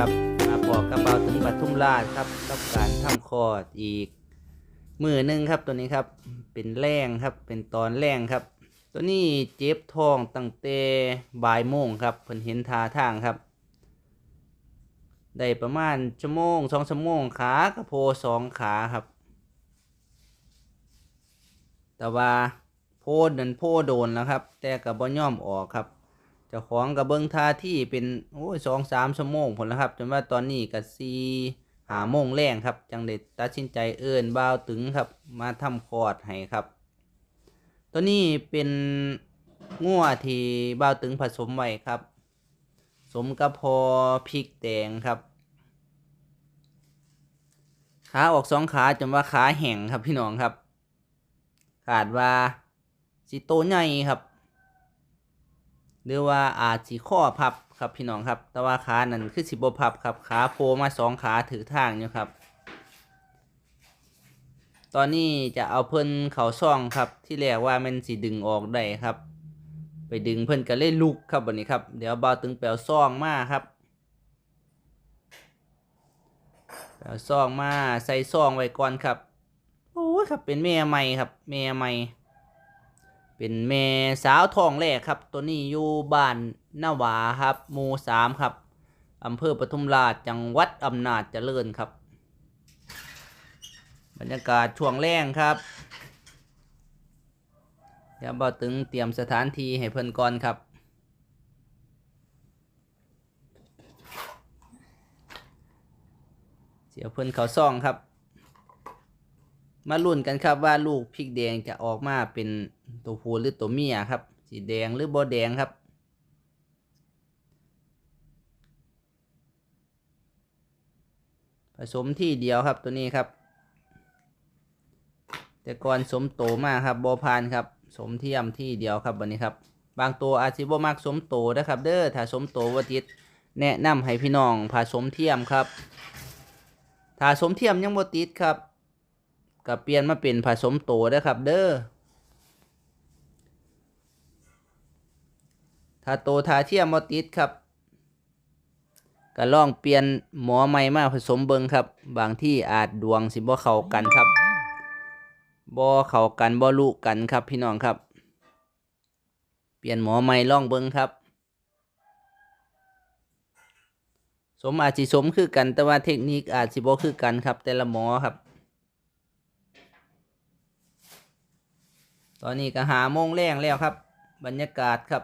ครับ มาพอกกระเป๋าถึงปทุมราชครับกับการทำคอดอีกมือหนึ่งครับตัวนี้ครับ เป็นแรงครับ เป็นตอนแรงครับ ตัวนี้เจ็บท้องตั้งแต่บ่ายโมงครับเพิ่นเห็นท่าทางครับ ได้ประมาณชั่วโมงสองชั่วโมงขากระโพสองขาครับ แต่ว่าโพดนั้นโพโดนแล้วครับ แต่กับบ่ย่อมออกครับ จ้าของกับเบิ้งท่าที่เป็นโอ้ยสองสามชั่วโมงผลแล้วครับ จนว่าตอนนี้ก็สีหาโมงแรงครับ จังเด็ดตัดสินใจเอินบ่าวตึงครับ มาทำคลอดให้ครับ ตัวนี้เป็นงัวที่บ่าวตึงผสมไว้ครับ สมกับพอพริกแดงครับ ขาออกสองขาจนว่าขาแห้งครับพี่น้องครับ ขาดว่าสิโตใหญ่ครับ หรือว่าอาจสิข้อพับครับพี่น้องครับ แต่ว่าขานั่นคือสิบพับครับขาโผล่มาสองขาถือทางอยู่ครับ ตอนนี้จะเอาเพิ่นเขาซ่องครับ ที่แรกว่ามันสิดึงออกได้ครับ ไปดึงเพิ่นก็เลยลุกครับวันนี้ครับ เดี๋ยวเบาตึงแปลวซ่องมาครับแปลวซ่องมาใส่ซ่องไว้ก่อนครับโอ้ยครับเป็นแม่ใหม่ครับแม่ใหม่ เป็นแม่สาวทองแรกครับ ตัวนี้อยู่บ้านนาวาครับหมู่สามครับอำเภอปทุมราชจังหวัดอำนาจเจริญครับ บรรยากาศช่วงแรงครับเดี๋ยวบ่ตึงเตรียมสถานที่ให้เพิ่นก่อนครับเสียเพิ่นเขาซ่องครับ มาลุ้นกันครับว่าลูกพริกแดงจะออกมาเป็นตัวผู้หรือตัวเมียครับ สีแดงหรือบ่แดงครับ ผสมที่เดียวครับตัวนี้ครับ แต่ก่อนสมโตมากครับบอพานครับ สมเทียมที่เดียวครับวันนี้ครับ บางตัวอาจจะบ่มักสมโตนะครับ เด้อถ้าสมโตวัติดแนะนำให้พี่น้องผสมเทียมครับถ้าสมเทียมยังบ่ติดครับ ก็เปลี่ยนมาเป็นผสมโตนะครับ เด้อถ้าโตทาเทียมบ่ติดครับก็ลองเปลี่ยนหมอใหม่มาผสมเบิงครับ บางที่อาจดวงสิบ่เข้ากันครับบ่เข้ากันบ่รู้กันครับพี่น้องครับ เปลี่ยนหมอใหม่ลองเบิงครับ สมอาจสิสมคือกันแต่ว่าเทคนิคอาจสิบ่คือกันครับ แต่ละหมอครับ ตอนนี้ก็หาโมงแรงแล้วครับ บรรยากาศครับ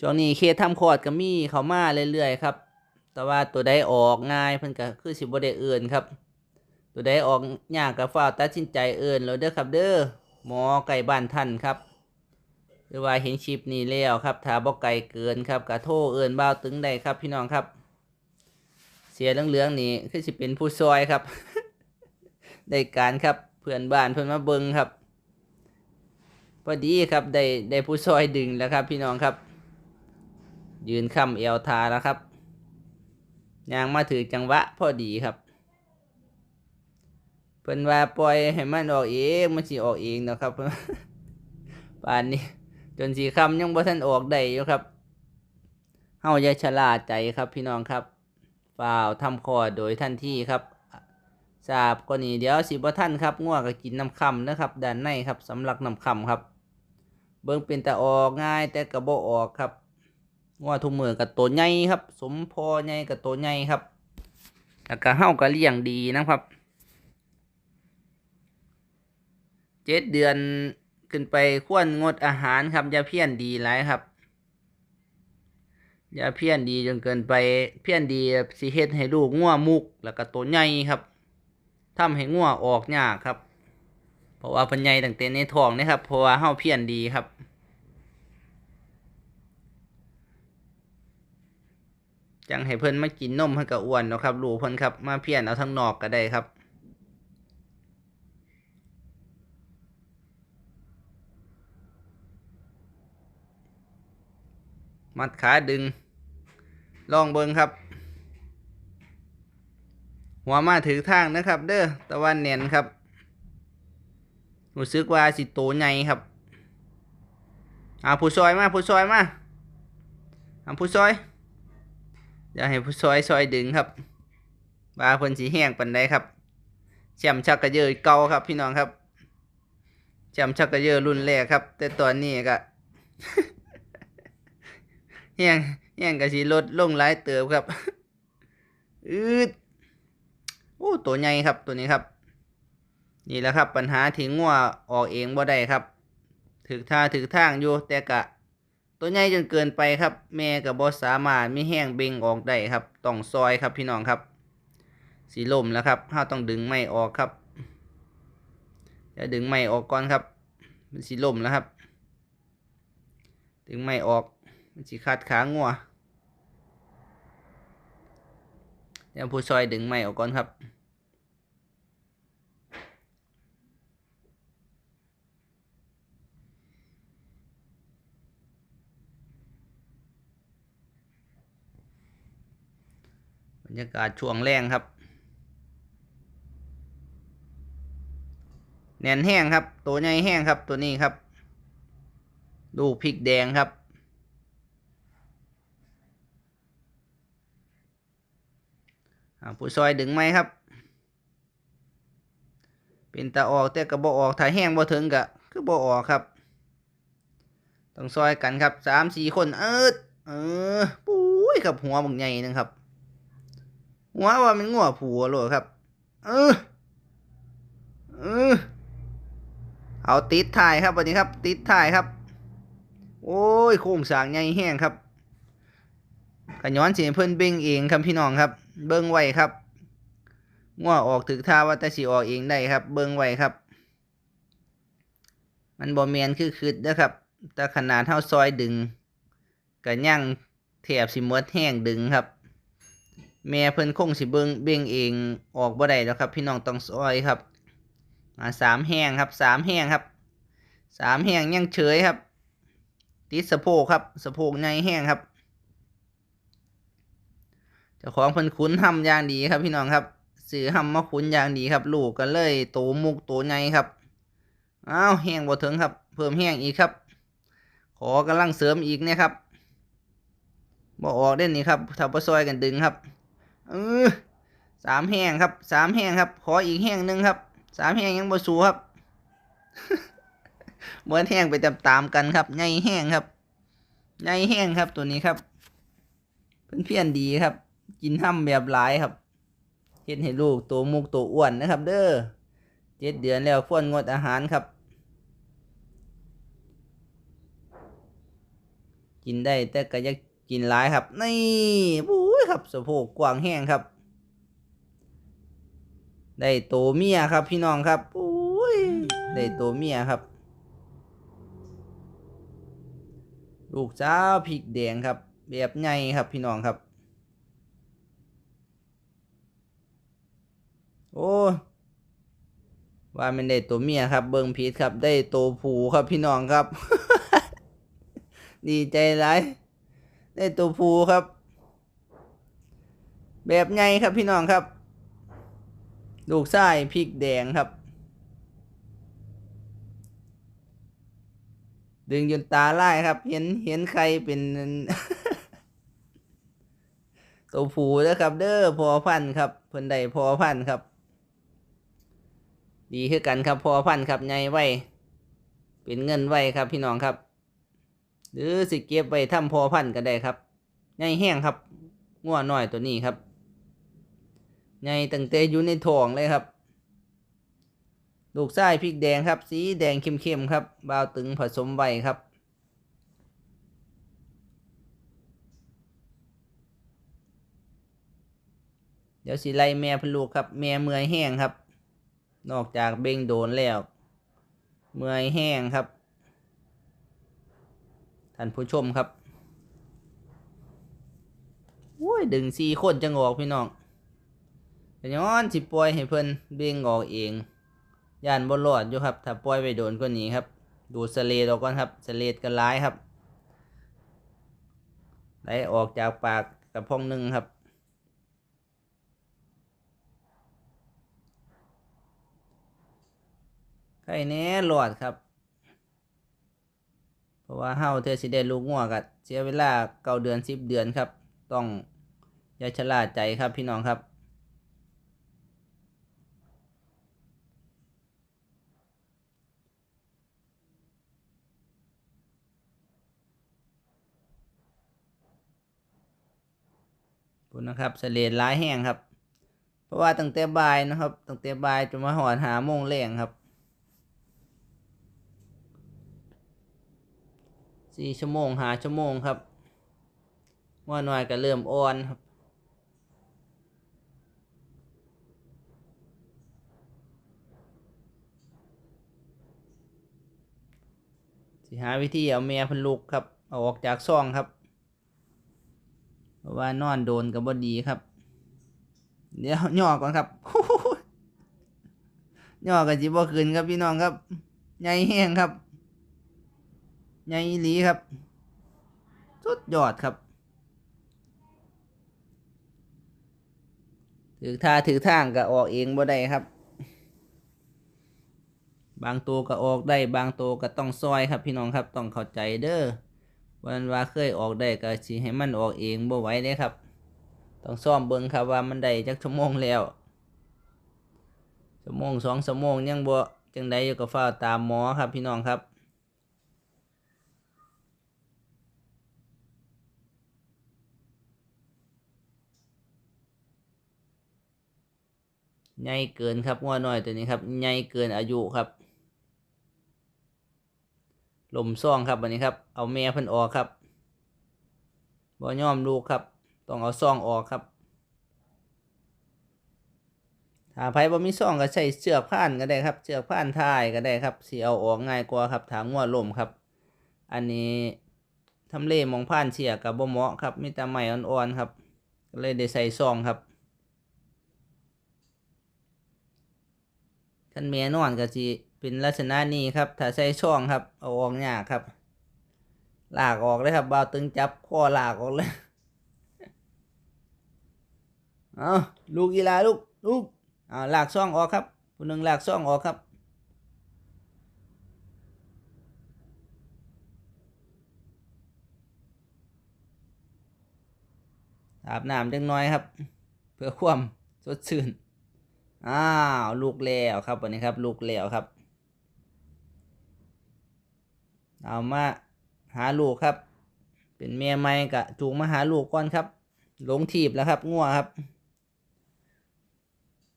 ช่วงนี้เคสทำคอร์ดก็มีเขามาเรื่อยๆครับ แต่ว่าตัวใดออกง่ายเพิ่นก็คือสิบ่ได้เอื่นครับ ตัวใดออกยากก็ฟ้าตัดสินใจเอื่นแล้วเด้อครับเด้อหมอไก่บ้านท่านครับหรือว่าเห็นคลิปนี้แล้วครับถ้าบ่ไกลเกินครับก็โทเอื่นบ่าตึงได้ครับพี่น้องครับ เสียเหลืองๆนี่คือสิเป็นผู้ซอยครับ ได้การครับเพื่อนบ้านเพิ่อนมาเบิงครับพอดีครับได้ได้ผู้ซอยดึงแล้วครับ พี่น้องครับ ยืนค้ำเอวทาแล้วครับยางมาถือจังหวะพอดีครับเพิ่นว่าปล่อยให้มันออกเองมันสิออกเองนะครับป่านนี้ จนสีคำยังบ่ทันออกได้อยู่ครับเฮาอย่าชะล่าใจครับพี่น้องครับ ฝ่าวทำคอโดยทันทีครับทราบก็นี้เดี๋ยวสิบ่ทันครับง่วงก็กินน้ำคำนะครับด้านในครับสำหรับน้ำคำครับ เบิ่งเป็นแต่ออกง่ายแต่ก็บ่ออกครับว่าทุกมือกับตัวใหญ่ครับ สมพอใหญ่กับตัวใหญ่ครับแล้วก็เฮาก็เลี้ยงดีนะครับเจ็ดเดือนขึ้นไปควรงดอาหารครับยาเพี้ยนดีหลายครับ อย่าเพี้ยนดีจนเกินไปเพี้ยนดีสิเฮ็ดให้ลูกง่วมุก แล้วก็ตัวใหญ่ครับทำให้ง่วออกยากครับ เพราะว่าเพันใหญ่ตั้งแต่ในท้องนะครับ เพราะว่าเฮาเพี้ยนดีครับจังให้เพิ่นมากินนมให้กับอ้วนเนาะครับลูกเพิ่นครับ มาเพี้ยนเอาทั้งนอกก็ได้ครับ มัดขาดึง ลองเบิงครับ หัวมาถือทางนะครับ เด้อตะวันเนียนครับรู้สึกว่าสิโตใหญ่ครับเอาผู้ซอยมาผู้ซอยมาเอาผู้ซอยอย่าให้ผู้ซอยซอยดึงครับว่าเพิ่นสิแห้งปานใดครับแชมชักกระเยอเก่าครับ พี่น้องครับแชมชักกระเยอรุ่นแรกครับ แต่ตอนนี้ก็ แห้งแห้งก็สิลดลงหลายเติบครับอืดโอ้ตัวใหญ่ครับตัวนี้ครับ นี่แหละครับปัญหาที่งัวออกเองบ่ได้ครับ ถึกท่าถึกทางอยู่แต่กะ ตัวใหญ่จนเกินไปครับ แม่กับบ่สามารถมีแห้งเบ่งออกได้ครับต้องซอยครับพี่น้องครับ สีลมแล้วครับเราต้องดึงไม้ออกครับจะดึงไม้ออกก่อนครับมันสีลมแล้วครับ ดึงไม้ออก มันสีขาดขางัวเดี๋ยวผู้ซอยดึงไม้ออกก่อนครับบรรยากาศช่วงแรงครับ แน่นแห้งครับ ตัวใหญ่แห้งครับตัวนี้ครับดูพริกแดงครับ อ่า ผู้ซอยดึงไหมครับ เป็นตาออกแต่กระบอกออกถ้าแห้งบ่ถึงกะคือบ่ออกครับ ต้องซอยกันครับสามสี่คน เออเออปุ้ยครับหัวบางใหญ่นึงครับ หัวว่ามันงัวผัวโลดครับ เออเออเอาติดถ่ายครับวันนี้ครับ ติดถ่ายครับ โอ้ยโค้งสางใหญ่แห้งครับขย้อนเสียเพิ่อนเบ่งเองครับพี่น้องครับ เบิ่งไว้ครับงัวออกถึกท่าว่าแต่สิออกเองได้ครับ เบิ่งไว้ครับ มันบ่แมนคือคืดนะครับ แต่ขนาดเท่าซอยดึงก็ยังแถบสิมดแห้งดึงครับ แม่เพิ่นคงสิเบิ่งเบ่งเองออกบ่ได้แล้วครับ พี่น้องต้องซอยครับอ่าสามแห้งครับสามแห้งครับสามแห้งยังเฉยครับ ติดสะโพกครับสะโพกในแห้งครับ จ้าของเพิ่นคุ้นทำอย่างดีครับพี่น้องครับซื้อทำมาคุ้นอย่างดีครับ ลูกก็เลยโตมุกโตในครับอ้าวแห้งบ่ถึงครับ เพิ่มแห้งอีกครับ ขอกำลังเสริมอีกเนี่ยครับบ่ออกเด่นนี่ครับถ้าบ่ซอยกันดึงครับเออสามแห้งครับสามแห้งครับ ขออีกแห้งหนึ่งครับสามแห้งยังบ่สูครับเหมือนแห้งไปตามๆกันครับใหญ่แห้งครับใหญ่แห้งครับตัวนี้ครับเพื่อนเพี้ยนๆดีครับ กินห้ำแบบหลายครับเห็นให้ลูกตัวมุกตัวอ้วนนะครับ เด้อเจ็ดเดือนแล้วควรงดอาหารครับ กินได้แต่ก็อยังกินหลายครับ นี่บุ้ยครับสะโพกกว้างแห้งครับ ได้โตเมียครับพี่น้องครับอุ้ยได้โตเมียครับ ลูกสาวพริกแดงครับ แบบใหญ่ครับพี่น้องครับ โอ้ว่ามันได้ตัวเมียครับ เบิงผิดครับ ได้ตัวผูครับพี่น้องครับ ดีใจหลายได้ตัวผูครับ แบบใหญ่ครับพี่น้องครับ ลูกไส้พริกแดงครับ ดึงจนตาไล่ครับ เห็นเห็นใครเป็น ตัวผูนะครับ เด้อพอพันครับเพิ่นได้พอพันครับ ดีคือกันครับพอพันธ์ครับใหญ่ไว้เป็นเงินไว้ครับพี่น้องครับ หรือสิเก็บไว้ทำพอพันธ์ก็ได้ครับใหญ่แห้งครับง่วน้อยตัวนี้ครับใหญ่ตั้งแต่อยู่ในท้องเลยครับ ลูกไส้พริกแดงครับ สีแดงเข้มๆครับบาวตึงผสมไว้ครับเดี๋ยวสิไล่แม่พลูกครับ แม่เมื่อยแห้งครับ นอกจากเบ่งโดนแล้ว เมื่อยแห้งครับ ท่านผู้ชมครับโอ้ยดึงสี่คนจังออกพี่น้องแต่ย้อนสิปล่อยให้เพิ่นเบ่งออกเองย่านบ่รอดอยู่ครับ ถ้าปล่อยไปโดนกว่านี้ครับ ดูสเลดออกก่อนครับสเลดกันร้ายครับไหลออกจากปากกระพองหนึ่งครับ ใครแน่หลอดครับ เพราะว่าเฮาเธอสิได้ลูกงัวกัเสียเวลาเก้าเดือนสิบเดือนครับ ต้องอย่าชะล่าใจครับพี่น้องครับพุ่นนะครับเสลดร้ายแห้งครับ เพราะว่าตั้งแต่บ่ายนะครับตั้งแต่บ่ายจนมาหอดหาโมงแรงครับ สี่ชั่วโมงหาชั่วโมงครับว่านอยก็เริ่มอ่อนครับสิหาวิธีเอาเมียพันลุกครับเอาออกจากซ่องครับเพราะว่านอนโดนกับบดีครับ เดี๋ยวย่อก่อนครับย่อกันจิบ่คืนครับพี่น้องครับใหญ่แห้งครับ ใหญ่หลีครับ สุดยอดครับ ถือท่าถือทางก็ออกเองบ่ได้ครับ บางตัวก็ออกได้บางตัวก็ต้องซอยครับพี่น้องครับต้องเข้าใจเด้อวันว่าเคยออกได้ก็สิให้มันออกเองบ่ไหวเด้ครับ ต้องซ่อมเบิ่งครับว่ามันได้จักชั่วโมงแล้วชั่วโมงสองชั่วโมงยังบ่จังใดอยู่ก็เฝ้าตามหมอครับพี่น้องครับ ใหญ่เกินครับงัวน้อยตัวนี้ครับใหญ่เกินอายุครับลมซ่องครับวันนี้ครับ เอาแม่พิ่นออกครับบ่ย่อมลูกครับ ต้องเอาซ่องออกครับถ้าไผบ่มีซ่องก็ใช้เชือกผ่านก็ได้ครับเชือกผ่านท้ายก็ได้ครับสิเอาออกง่ายกว่าครับถางงัวลมครับ อันนี้ทำเลมองผ่านเชือกกับบ่เหมาะครับมีแต่ไม้อ่อนๆครับก็เลยได้ใส่ซ่องครับ คันแม่นอนก็สิเป็นลักษณะนี้ครับ ถ้าใส่ช่องครับ เอาออกยากครับ ลากออกเลยครับบ่าวตึงจับข้อลากออกเลยเอาลูกอีลาลูกลูกเอาลากซ่องออกครับผู้หนึ่งลากซ่องออกครับอาบน้ำจังน้อยครับ เพื่อความสดชื่น อ้าวลูกแล้วครับวันนี้ครับ ลูกแล้วครับ เอามาหาลูกครับ เป็นเมียใหม่กะจูงมาหาลูกก่อนครับ หลงทีบแล้วครับงัวครับ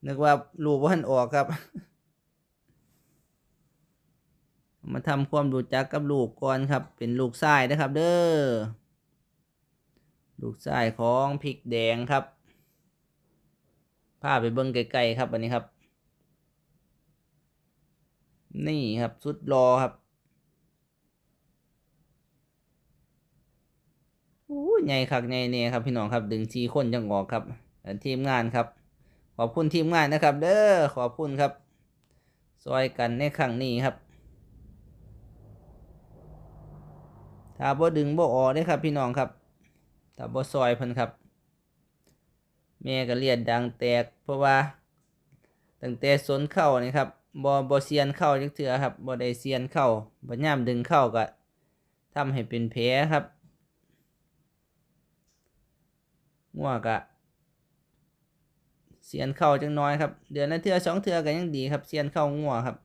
นึกว่าลูกว่านออกครับ มาทำความรู้จักกับลูกก่อนครับ เป็นลูกชายนะครับ เด้อลูกชายของพริกแดงครับ พาไปเบิ้งไกลๆครับอันนี้ครับ นี่ครับสุดรอครับโอ้ใหญ่คักใหญ่เนี่ยครับพี่น้องครับ ดึงชีคนจังออกครับทีมงานครับ ขอบคุณทีมงานนะครับ เด้อขอบคุณครับซอยกันในครั้งนี้ครับถ้าบ่ดึงบ่ออกได้ครับ พี่น้องครับถ้าบ่ซอยเพิ่นครับ แม่ก็เลียดดังแตก เพราะว่าตั้งแต่สนเข้านี่ครับบ่บ่เซียนเข้าจักเทือครับบ่ได้เซียนเข้าบ่ย่ามดึงเข้าก็ทำให้เป็นแผลครับงัวก็เซียนเข้าจังน้อยครับ เดือนละเทือสองเทือก็ยังดีครับเซียนเข้างัวครับ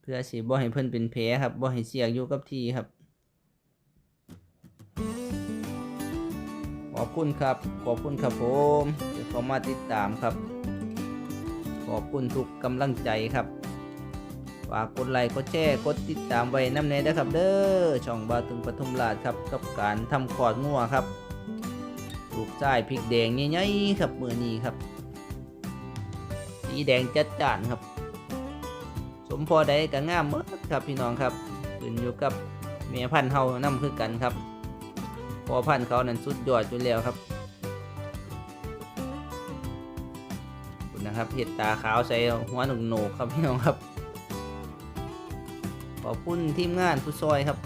เพื่อสิบ่ให้เพิ่นเป็นแผลครับบ่ให้เสียกอยู่กับที่ครับ ขอบคุณครับ ขอบคุณครับผมที่เข้ามาติดตามครับ ขอบคุณทุกกำลังใจครับฝากกดไลค์กดแชร์กดติดตามไว้น้ำเนยนะครับ เด้อช่องบาตึงปทุมราชครับ กับการทำขอดงัวครับลูกส้พริกแดงใหญ่ๆครับมือนี้ครับสีแดงจัดจ้านครับ สมพอใดก็งามเมดครับพี่น้องครับขึ้นอยู่กับเมียพันเฮานำคือกันครับ พอพันธ์เขานั้นสุดยอดอยู่แล้วครับคุณนะครับเห็ดตาขาวใส่หัวหนุกโหนกครับพี่น้องครับ ขอบคุณทีมงานผู้ซอยครับ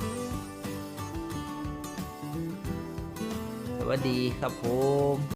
สวัสดีครับผม